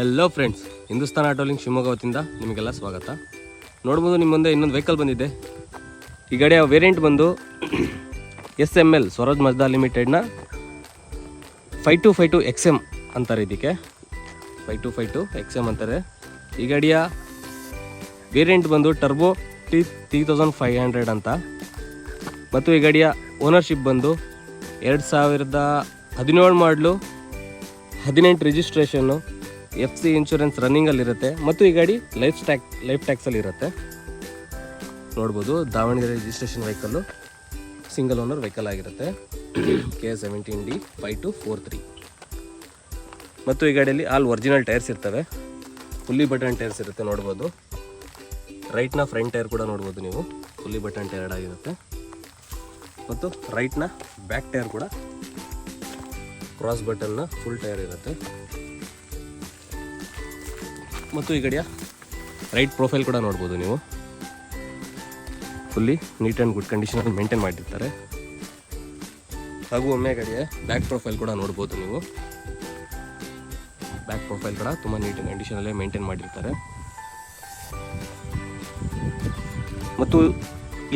Hello friends Hindustan ಆಟೋಲಿಂಗ್ Shivamogga ವತಿಯಿಂದ ನಿಮಗೆಲ್ಲ ಸ್ವಾಗತ. ನೋಡ್ಬೋದು ನಿಮ್ಮ ಮುಂದೆ ಇನ್ನೊಂದು ವೆಹಿಕಲ್ ಬಂದಿದೆ. ಈ ಗಾಡಿಯ ವೇರಿಯಂಟ್ ಬಂದು S M L, Swaraj Mazda ಲಿಮಿಟೆಡ್ನ five two five two X M ಅಂತಾರೆ ಇದಕ್ಕೆ. Five two five two X M ಅಂತಾರೆ. ಈ ಗಾಡಿಯ ವೇರಿಯಂಟ್ ಬಂದು turbo T three thousand five hundred ಅಂತ. ಮತ್ತು ಈ ಗಾಡಿಯ ಓನರ್ಶಿಪ್ ಬಂದು ಎರಡು ಸಾವಿರದ ಹದಿನೇಳು ಮಾಡಲು ಹದಿನೆಂಟು ರಿಜಿಸ್ಟ್ರೇಷನ್ನು ಎಫ್ ಸಿ ಇನ್ಶೂರೆನ್ಸ್ ರನ್ನಿಂಗಲ್ಲಿರುತ್ತೆ ಮತ್ತು ಈ ಗಾಡಿ ಲೈಫ್ ಸ್ಟ್ಯಾಕ್, ಲೈಫ್ ಟ್ಯಾಕ್ಸಲ್ಲಿ ಇರುತ್ತೆ ನೋಡ್ಬೋದು, Davanagere registration vehicle single owner vehicle ಆಗಿರುತ್ತೆ. K seventeen D five two four three ಮತ್ತು ಈ ಗಾಡಿಯಲ್ಲಿ ಆಲ್ ಒರಿಜಿನಲ್ ಟೈರ್ಸ್ ಇರ್ತವೆ. ಫುಲ್ಲಿ ಬಟನ್ ಟೈರ್ಸ್ ಇರುತ್ತೆ, ನೋಡ್ಬೋದು. ರೈಟ್ನ ಫ್ರಂಟ್ ಟೈರ್ ಕೂಡ ನೋಡ್ಬೋದು ನೀವು. ಫುಲ್ಲಿ ಬಟನ್ ಟೈರ್ ಆಗಿರುತ್ತೆ. ಮತ್ತು ರೈಟ್ನ ಬ್ಯಾಕ್ ಟೈರ್ ಕೂಡ. ಕ್ರಾಸ್ ಬಟನ್ನ ಫುಲ್ ಟೈರ್ ಇರುತ್ತೆ. ಮತ್ತು ಈ ಗಡಿಯ ರೈಟ್ ಪ್ರೊಫೈಲ್ ಕೂಡ ನೋಡ್ಬೋದು ನೀವು. ಫುಲ್ಲಿ ನೀಟ್ ಆ್ಯಂಡ್ ಗುಡ್ ಕಂಡೀಷನಲ್ಲಿ ಮೇಂಟೈನ್ ಮಾಡಿರ್ತಾರೆ. ಹಾಗೂ ಒಮ್ಮೆ ಗಡಿಯ ಬ್ಯಾಕ್ ಪ್ರೊಫೈಲ್ ಕೂಡ ನೋಡ್ಬೋದು ನೀವು. ಬ್ಯಾಕ್ ಪ್ರೊಫೈಲ್ ಕೂಡ ತುಂಬ ನೀಟ್ ಕಂಡೀಷನಲ್ಲೇ ಮೇಂಟೈನ್ ಮಾಡಿರ್ತಾರೆ. ಮತ್ತು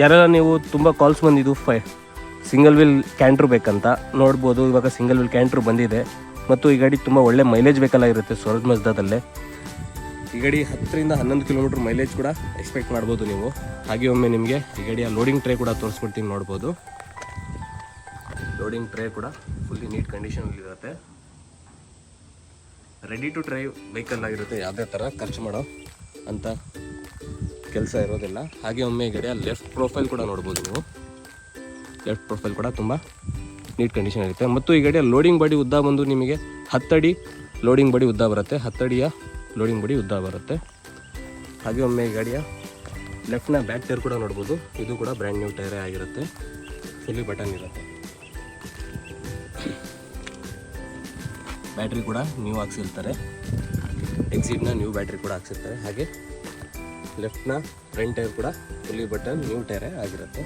ಯಾರೆಲ್ಲ ನೀವು ತುಂಬ ಕಾಲ್ಸ್ ಬಂದಿದ್ದು ಫೈ ಸಿಂಗಲ್ ವೀಲ್ ಕ್ಯಾಂಟ್ರು ಬೇಕಂತ ನೋಡ್ಬೋದು. ಇವಾಗ ಸಿಂಗಲ್ ವೀಲ್ ಕ್ಯಾಂಟ್ರು ಬಂದಿದೆ. ಮತ್ತು ಈ ಗಾಡಿ ತುಂಬ ಒಳ್ಳೆ ಮೈಲೇಜ್ ಬೇಕಲ್ಲ ಇರುತ್ತೆ ಸ್ವರಾಜ್ ಮಜ್ದಾದಲ್ಲೇ ಈ ಗಾಡಿ ಹತ್ತರಿಂದ ಹನ್ನೊಂದು ಕಿಲೋಮೀಟ್ರ್ ಮೈಲೇಜ್ ಕೂಡ ಎಕ್ಸ್ಪೆಕ್ಟ್ ಮಾಡ್ಬೋದು ನೀವು. ಹಾಗೆ ಒಮ್ಮೆ ನಿಮಗೆ ಈ ಗಡಿಯ ಲೋಡಿಂಗ್ ಟ್ರೇ ಕೂಡ ತೋರಿಸ್ಕೊಡ್ತೀನಿ ನೋಡ್ಬೋದು. ಲೋಡಿಂಗ್ ಟ್ರೇ ಕೂಡ ಫುಲ್ಲಿ ನೀಟ್ ಕಂಡೀಷನಲ್ಲಿ ಇರುತ್ತೆ. ರೆಡಿ ಟು ಡ್ರೈವ್ ವೆಹಿಕಲ್ ಆಗಿರುತ್ತೆ, ಯಾವುದೇ ಥರ ಖರ್ಚು ಮಾಡೋ ಅಂತ ಕೆಲಸ ಇರೋದಿಲ್ಲ. ಹಾಗೆ ಒಮ್ಮೆ ಗಾಡಿಯ ಲೆಫ್ಟ್ ಪ್ರೊಫೈಲ್ ಕೂಡ ನೋಡ್ಬೋದು ನೀವು. ಲೆಫ್ಟ್ ಪ್ರೊಫೈಲ್ ಕೂಡ ತುಂಬ ನೀಟ್ ಕಂಡೀಷನ್ ಇರುತ್ತೆ. ಮತ್ತು ಈ ಗಡಿಯ ಲೋಡಿಂಗ್ ಬಾಡಿ ಉದ್ದ ಬಂದು ನಿಮಗೆ ಹತ್ತಡಿ ಲೋಡಿಂಗ್ ಬಾಡಿ ಉದ್ದ ಬರುತ್ತೆ. ಹತ್ತಡಿಯ ಲೋಡಿಂಗ್ ಮಾಡಿ ಉದ್ದ ಬರುತ್ತೆ. ಹಾಗೆ ಒಮ್ಮೆ ಈ ಗಾಡಿಯ ಲೆಫ್ಟ್ನ ಬ್ಯಾಕ್ ಟೈರ್ ಕೂಡ ನೋಡ್ಬೋದು. ಇದು ಕೂಡ ಬ್ರ್ಯಾಂಡ್ ನ್ಯೂ ಟೈರೇ ಆಗಿರುತ್ತೆ. ಫುಲ್ಲಿ ಬಟನ್ ಇರುತ್ತೆ. ಬ್ಯಾಟ್ರಿ ಕೂಡ ನ್ಯೂ ಹಾಕ್ಸಿರ್ತಾರೆ. ಎಕ್ಸಿಟ್ನ ನ್ಯೂ ಬ್ಯಾಟ್ರಿ ಕೂಡ ಹಾಕ್ಸಿರ್ತಾರೆ. ಹಾಗೆ ಲೆಫ್ಟ್ನ ಫ್ರಂಟ್ ಟೈರ್ ಕೂಡ ಫುಲ್ಲಿ ಬಟನ್ ನ್ಯೂ ಟೈರೇ ಆಗಿರುತ್ತೆ.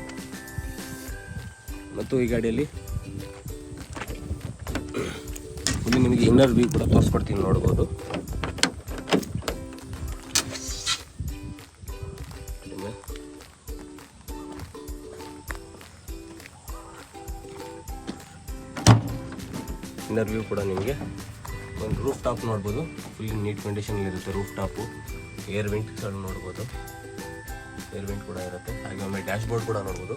ಮತ್ತು ಈ ಗಾಡಿಯಲ್ಲಿ ಇಲ್ಲಿ ನಿಮಗೆ ಇನ್ನರ್ ವ್ಯೂ ಕೂಡ ತೋರಿಸ್ಕೊಡ್ತೀನಿ ನೋಡ್ಬೋದು. ನಿಮಗೆ ಇನ್ನರ್ ವ್ಯೂ ಕೂಡ ನಿಮಗೆ. ಒಂದು ರೂಫ್ ಟಾಪ್ ನೋಡ್ಬೋದು. ಫುಲ್ ನೀಟ್ ಕಂಡೀಷನ್ ಇರುತ್ತೆ ರೂಫ್ ಟಾಪು ಏರ್ ವಿಂಟ್ಗಳು ನೋಡ್ಬೋದು. ಏರ್ ವಿಂಟ್ ಕೂಡ ಇರುತ್ತೆ. ಹಾಗೆ ಒಮ್ಮೆ ಡ್ಯಾಶ್ ಬೋರ್ಡ್ ಕೂಡ ನೋಡ್ಬೋದು.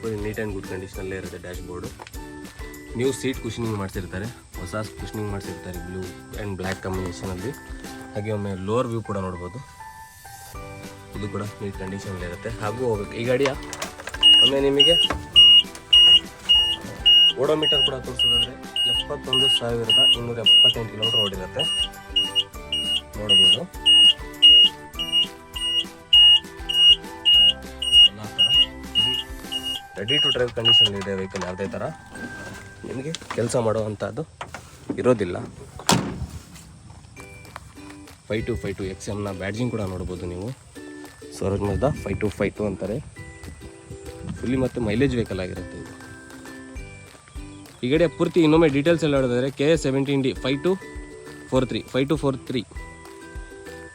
ಫುಲ್ ನೀಟ್ ಆ್ಯಂಡ್ ಗುಡ್ ಕಂಡೀಷನಲ್ಲೇ ಇರುತ್ತೆ dashboard new seat cushioning ಮಾಡಿಸಿರ್ತಾರೆ. ಹೊಸ ಕುಷನಿಂಗ್ ಮಾಡಿಸಿರ್ತಾರೆ ಬ್ಲೂ ಆ್ಯಂಡ್ ಬ್ಲ್ಯಾಕ್ ಕಾಂಬಿನೇಷನಲ್ಲಿ ಹಾಗೆ ಒಮ್ಮೆ ಲೋವರ್ ವ್ಯೂ ಕೂಡ ನೋಡ್ಬೋದು. ಇದು ಕೂಡ ನೀಟ್ ಕಂಡೀಷನಲ್ಲಿ ಇರುತ್ತೆ. ಹಾಗೂ ಹೋಗ್ಬೇಕು. ಈ ಗಾಡಿಯ ಒಮ್ಮೆ ನಿಮಗೆ ಓಡೋಮೀಟರ್ ಕೂಡ ತೋರಿಸೋದಾದ್ರೆ ಎಪ್ಪತ್ತೊಂದು ಸಾವಿರದ ಇನ್ನೂರ ಎಪ್ಪತ್ತೆಂಟು ಕಿಲೋಮೀಟರ್ ಓಡಿರುತ್ತೆ. ನೋಡಬಹುದು. ರೆಡಿ ಟು ಡ್ರೈವ್ ಕಂಡೀಷನ್ ಇದೆ ವೆಹಿಕಲ್ ಯಾವುದೇ ಥರ ನಿಮಗೆ ಕೆಲಸ ಮಾಡುವಂಥದ್ದು ಇರೋದಿಲ್ಲ. Five two five two X ಎಮ್ನ badging ಕೂಡ ನೋಡ್ಬೋದು ನೀವು. Mazda five two five two ಅಂತಾರೆ. ಫುಲ್ಲಿ ಮತ್ತು ಮೈಲೇಜ್ ವೆಹಿಕಲ್ ಆಗಿರುತ್ತೆ ಇದು. ಈ ಗಾಡಿಯ ಪೂರ್ತಿ ಇನ್ನೊಮ್ಮೆ ಡೀಟೇಲ್ಸ್ ಎಲ್ಲ ಹೇಳಿದ್ರೆ K A seventeen D five two four three five two four three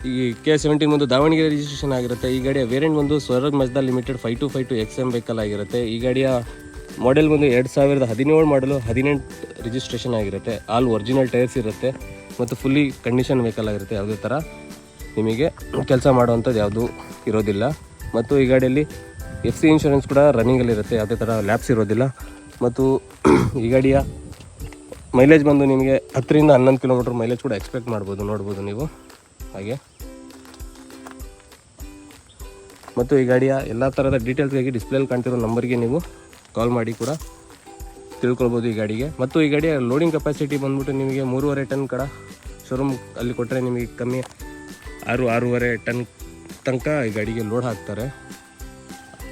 ಈ ಕೆ ಸೆವೆಂಟೀನ್ ಒಂದು ದಾವಣಗೆರೆ ರಿಜಿಸ್ಟ್ರೇಷನ್ ಆಗಿರುತ್ತೆ. ಈ ಗಾಡಿಯ ವೇರಿಯಂಟ್ ಒಂದು Swaraj Mazda limited five two five two X M vehicle ಆಗಿರುತ್ತೆ. ಈ ಗಾಡಿಯ ಮಾಡೆಲ್ ಬಂದು ಎರಡು ಸಾವಿರದ ಹದಿನೇಳು ಮಾಡಲು ಹದಿನೆಂಟು ರಿಜಿಸ್ಟ್ರೇಷನ್ ಆಗಿರುತ್ತೆ. ಆಲ್ ಒರಿಜಿನಲ್ ಟೈರ್ಸ್ ಇರುತ್ತೆ. ಮತ್ತು ಫುಲ್ಲಿ ಕಂಡೀಷನ್ ವೆಹಿಕಲ್ ಆಗಿರುತ್ತೆ. ಯಾವುದೇ ಥರ ನಿಮಗೆ ಕೆಲಸ ಮಾಡುವಂಥದ್ದು ಯಾವುದು ಇರೋದಿಲ್ಲ. ಮತ್ತು ಈ ಗಾಡಿಯಲ್ಲಿ ಎಫ್ ಸಿ ಇನ್ಶೂರೆನ್ಸ್ ಕೂಡ ರನ್ನಿಂಗಲ್ಲಿರುತ್ತೆ ಯಾವುದೇ ಥರ ಲ್ಯಾಬ್ಸ್ ಇರೋದಿಲ್ಲ. ಮತ್ತು ಈ ಗಾಡಿಯ ಮೈಲೇಜ್ ಬಂದು ನಿಮಗೆ ಹತ್ತರಿಂದ ಹನ್ನೊಂದು ಕಿಲೋಮೀಟ್ರ್ ಮೈಲೇಜ್ ಕೂಡ ಎಕ್ಸ್ಪೆಕ್ಟ್ ಮಾಡ್ಬೋದು, ನೋಡ್ಬೋದು ನೀವು. ಹಾಗೆ. ಮತ್ತು ಈ ಗಾಡಿಯ ಎಲ್ಲ ಥರದ ಡೀಟೇಲ್ಸ್ಗಾಗಿ ಡಿಸ್ಪ್ಲೇಲಿ ಕಾಣ್ತಿರೋ ನಂಬರ್ಗೆ ನೀವು ಕಾಲ್ ಮಾಡಿ ಕೂಡ ತಿಳ್ಕೊಳ್ಬೋದು ಈ ಗಾಡಿಗೆ. ಮತ್ತು ಈ ಗಾಡಿಯ ಲೋಡಿಂಗ್ ಕೆಪಾಸಿಟಿ ಬಂದ್ಬಿಟ್ಟು ನಿಮಗೆ ಮೂರುವರೆ ಟನ್ ಕಡ ಶೋರೂಮ್ ಅಲ್ಲಿ ಕೊಟ್ಟರೆ ನಿಮಗೆ ಕಮ್ಮಿ ಆರು, ಆರೂವರೆ ಟನ್ ತನಕ ಈ ಗಾಡಿಗೆ ಲೋಡ್ ಹಾಕ್ತಾರೆ.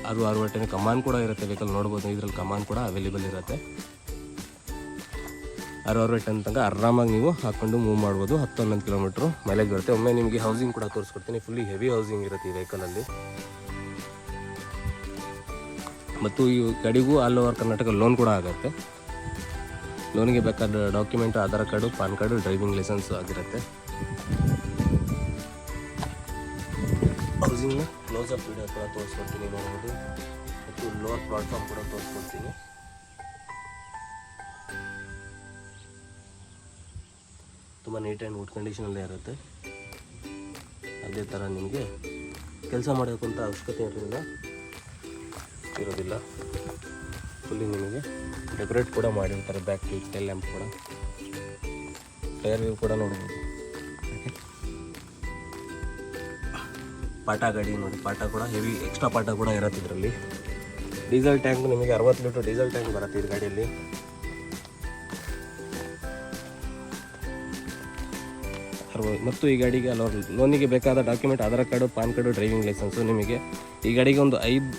ಆರು, ಆರೂವರೆ ಟನ್ ಕಮಾನ್ ಕೂಡ ಇರುತ್ತೆ ವೆಹಿಕಲ್ ನೋಡ್ಬೋದು. ಇದರಲ್ಲಿ ಕಮಾನ್ ಕೂಡ ಅವೈಲೇಬಲ್ ಇರುತ್ತೆ. ಆರು, ಆರೂವರೆ ಟನ್ ತನಕ ಆರಾಮಾಗಿ ನೀವು ಹಾಕ್ಕೊಂಡು ಮೂವ್ ಮಾಡ್ಬೋದು. ಹತ್ತು, ಹನ್ನೊಂದು ಕಿಲೋಮೀಟ್ರ್ ಮೈಲೇಜ್ ಬರುತ್ತೆ. ಒಮ್ಮೆ ನಿಮಗೆ ಹೌಸಿಂಗ್ ಕೂಡ ತೋರಿಸ್ಕೊಡ್ತೀನಿ. ಫುಲ್ಲಿ ಹೆವಿ ಹೌಸಿಂಗ್ ಇರುತ್ತೆ ಈ ವೆಹಿಕಲಲ್ಲಿ ಮತ್ತು ಈ ಗಾಡಿಗೂ ಆಲ್ ಓವರ್ ಕರ್ನಾಟಕ ಲೋನ್ ಕೂಡ ಆಗುತ್ತೆ. ಲೋನಿಗೆ ಬೇಕಾದ document Aadhaar card, PAN card driving licence ಆಗಿರುತ್ತೆ. ಹೌಸಿಂಗ್ನ ಕ್ಲೋಸ್ ಅಪ್ ವಿಡಿಯೋ ಕೂಡ ತೋರಿಸ್ಕೊಡ್ತೀನಿ ನೋಡ್ಬೋದು. ಮತ್ತು ಲೋವರ್ ಪ್ಲಾಟ್ಫಾರ್ಮ್ ಕೂಡ ತೋರಿಸ್ಕೊಡ್ತೀನಿ. ತುಂಬ ನೀಟ್ ಆ್ಯಂಡ್ ಗುಡ್ ಕಂಡೀಷನಲ್ಲೇ ಇರುತ್ತೆ. ಅದೇ ಥರ ನಿಮಗೆ ಕೆಲಸ ಮಾಡಬೇಕಂತ ಅವಶ್ಯಕತೆ ಇರಲಿಲ್ಲ ಇರೋದಿಲ್ಲ. ಫುಲ್ಲಿ ನಿಮಗೆ ಡೆಕೋರೇಟ್ ಕೂಡ ಮಾಡಿರ್ತಾರೆ ಬ್ಯಾಕ್ ಟೈಲ್ ಲ್ಯಾಂಪ್ ಕೂಡ. ಟೈರ್ ವ್ಯೂ ಕೂಡ ನೋಡ್ಬೋದು. ಪಾಟ ಗಾಡಿ ನೋಡಿ ಪಾಟ ಕೂಡ ಹೆವಿ ಎಕ್ಸ್ಟ್ರಾ ಪಾಟ ಕೂಡ ಇರುತ್ತೆ ಇದರಲ್ಲಿ. ಡೀಸೆಲ್ ಟ್ಯಾಂಕ್ ನಿಮಗೆ ಅರವತ್ತು ಲೀಟರ್ ಡೀಸೆಲ್ ಟ್ಯಾಂಕ್ ಬರುತ್ತೆ ಇದು ಗಾಡಿಯಲ್ಲಿ. ಮತ್ತು ಈ ಗಾಡಿಗೆ ಲೋನಿಗೆ ಬೇಕಾದ document, Aadhaar card, PAN card, driving licence ನಿಮಗೆ. ಈ ಗಾಡಿಗೆ ಒಂದು ಐದು,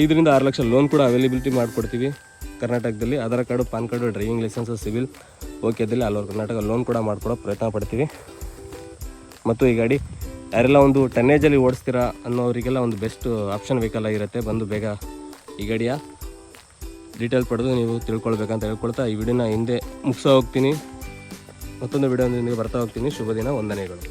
ಐದರಿಂದ ಆರು ಲಕ್ಷ ಲೋನ್ ಕೂಡ ಅವೈಲೇಬಿಲಿಟಿ ಮಾಡಿಕೊಡ್ತೀವಿ. ಕರ್ನಾಟಕದಲ್ಲಿ Aadhaar card, PAN card, driving licence, civil ಓಕೆದಲ್ಲಿ ಅಲ್ಲವರು ಕರ್ನಾಟಕ ಲೋನ್ ಕೂಡ ಮಾಡಿಕೊಡೋ ಪ್ರಯತ್ನ ಪಡ್ತೀವಿ. ಮತ್ತು ಈ ಗಾಡಿ ಯಾರೆಲ್ಲ ಒಂದು ಟನ್ನೇಜಲ್ಲಿ ಓಡಿಸ್ತೀರಾ ಅನ್ನೋರಿಗೆಲ್ಲ ಒಂದು ಬೆಸ್ಟ್ ಆಪ್ಷನ್ ವೆಹಿಕಲ್ ಆಗಿರುತ್ತೆ ಬಂದು ಬೇಗ ಈ ಗಾಡಿಯ ಡೀಟೇಲ್ ಪಡೆದು ನೀವು ತಿಳ್ಕೊಳ್ಬೇಕಂತ ಹೇಳ್ಕೊಳ್ತಾ ಈ ವಿಡಿಯೋನ ಹಿಂದೆ ಮುಗಿಸೋ ಹೋಗ್ತೀನಿ. ಮತ್ತೊಂದು ವಿಡಿಯೋದೊಂದಿಗೆ ಬರ್ತಾ ಹೋಗ್ತೀನಿ. ಶುಭ ದಿನ, ವಂದನೆಗಳು.